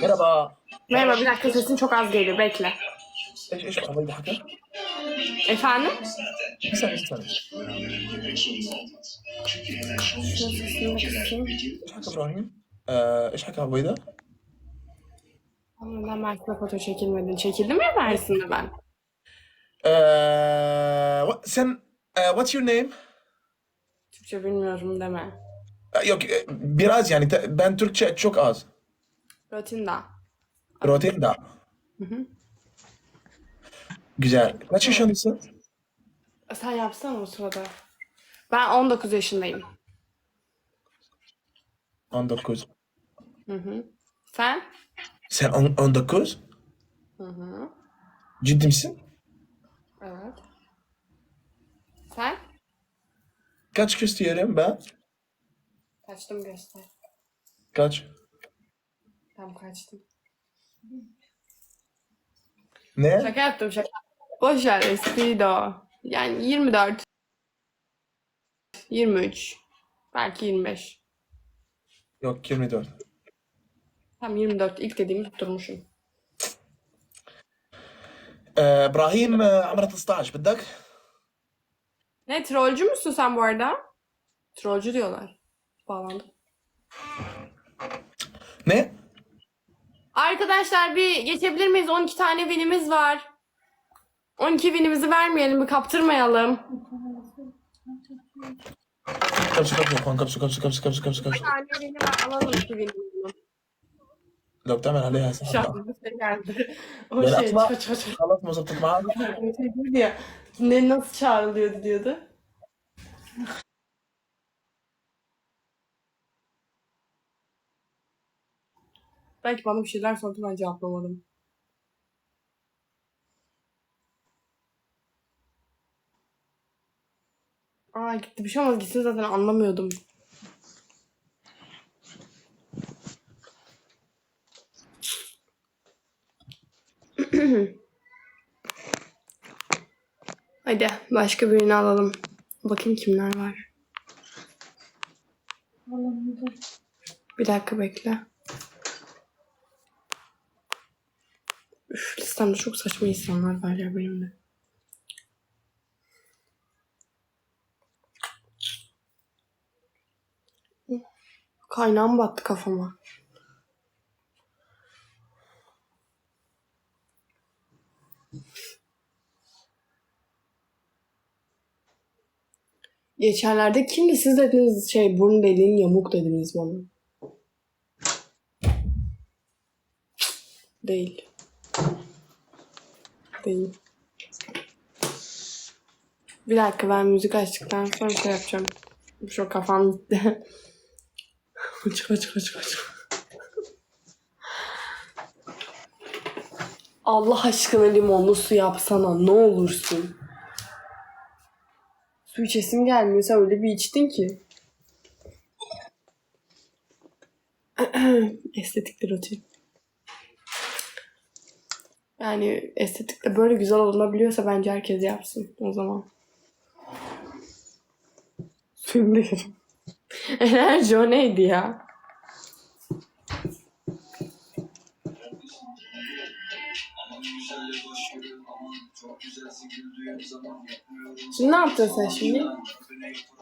Merhaba. Merhaba bir dakika sesin çok az geliyor bekle. Eş eş arabayı bakın. Efendim? Bir saniye bir saniye. Eş hakkı İbrahim. Ee, eş hakkı arabayı da. Ben Mersin'de foto çekilmedim. Çekildim ya Mersin'de ben. Ee, what, sen, uh, what's your name? Türkçe bilmiyorum deme. Ee, yok e, biraz yani ben Türkçe çok az. Rotinda. Rotinda. Güzel. Kaç yaşındasın? Sen yapsana o sırada. Ben 19 yaşındayım. 19. Sen? Sen on- 19? Ciddi misin? Evet. Sen? Kaç gösteriyorum ben? Kaçtım göster. Kaç? Tam kaçtım. Ne? Şaka yaptım şaka. Boş ver espriydi o. Yani 24. 23. Belki 25. Yok 24. Tam 24 ilk dediğimi tutturmuşum. آه، ابراهيم آه، عمره 13 بدك؟ Ne trollcü müsün sen bu arada? Trollcü diyorlar. Bağlandım. Ne? Arkadaşlar bir geçebilir miyiz? 12 tane winimiz var. 12 winimizi vermeyelim, bir kaptırmayalım. كبسه كبسه اخوان كبسه كبسه كبسه كبسه كبسه كبسه tane win'i var, alalım 2 winimizi. لو بتعمل عليها Şu حساب an bir şey geldi. O Ben şey, atma. ço ço ço. خلاص ما زبطت معك Şey diyordu ya, ne nasıl çağrılıyordu diyordu. Belki bana bir şeyler sordu ben cevaplamadım. Aa gitti bir şey olmaz gitsin zaten anlamıyordum. Hadi başka birini alalım. Bakayım kimler var. Bir dakika bekle. Üf, listemde çok saçma insanlar var ya benim de. Kaynağım battı kafama. Geçenlerde kimdi siz dediniz şey burun deliğin yamuk dediniz bana. Değil. Değil. Bir dakika ben müzik açtıktan sonra şey yapacağım. Şu kafam gitti. Açık açık açık açık. Allah aşkına limonlu su yapsana ne olursun. Su içesim gelmiyor. Sen öyle bir içtin ki. Estetiktir o tip. Yani estetikte böyle güzel olunabiliyorsa bence herkes yapsın o zaman. Şimdi enerji o neydi ya? Şimdi ne yaptın sen şimdi?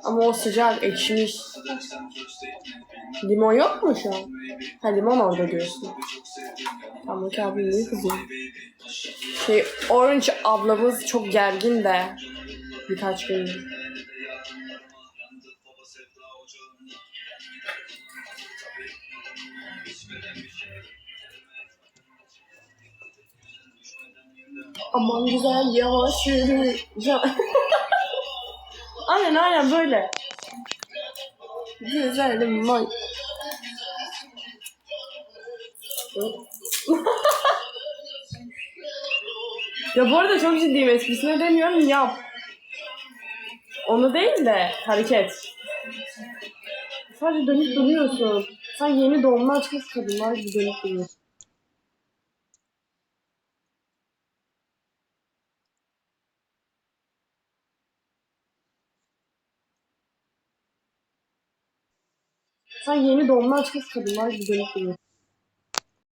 Ama o sıcak, ekşimiş. Limon yok mu şu an? Ha limon orada diyorsun. Tamam ki abi niye kızıyor? Şey, Orange ablamız çok gergin de. Birkaç gündür. Aman güzel yavaş yürü. Aynen aynen böyle. Güzelim vay. ya bu arada çok ciddiyim esprisine demiyorum yap. Onu değil de hareket. Sadece dönüp duruyorsun. Sen yeni doğumlu açmış kadınlar gibi dönüp duruyorsun. Sen yeni doğumlu açmış kadınlar gibi dönüp duruyorsun.